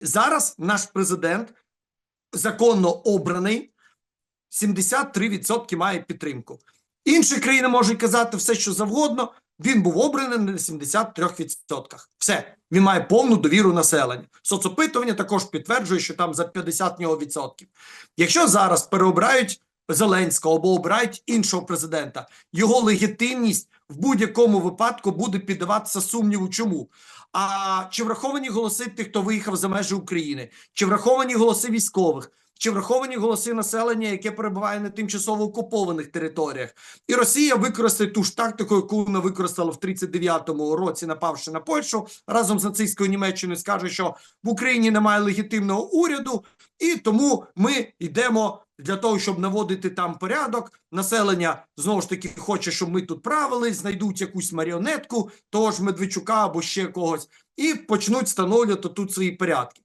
Зараз наш президент законно обраний, 73% має підтримку. Інші країни можуть казати все, що завгодно. Він був обраний на 73%. Все, він має повну довіру населення. Соцопитування також підтверджує, що там за 50 нього відсотків. Якщо зараз переобирають Зеленського або обирають іншого президента, його легітимність в будь-якому випадку буде піддаватися сумніву. Чому? А чи враховані голоси тих, хто виїхав за межі України, чи враховані голоси військових, чи враховані голоси населення, яке перебуває на тимчасово окупованих територіях, і Росія використає ту ж тактику, яку вона використала в 39-му році, напавши на Польщу разом з нацистською Німеччиною, скаже, що в Україні немає легітимного уряду, і тому ми йдемо для того, щоб наводити там порядок. Населення знову ж таки хоче, щоб ми тут правили, знайдуть якусь маріонетку, того ж Медведчука або ще когось, і почнуть встановлювати тут свої порядки.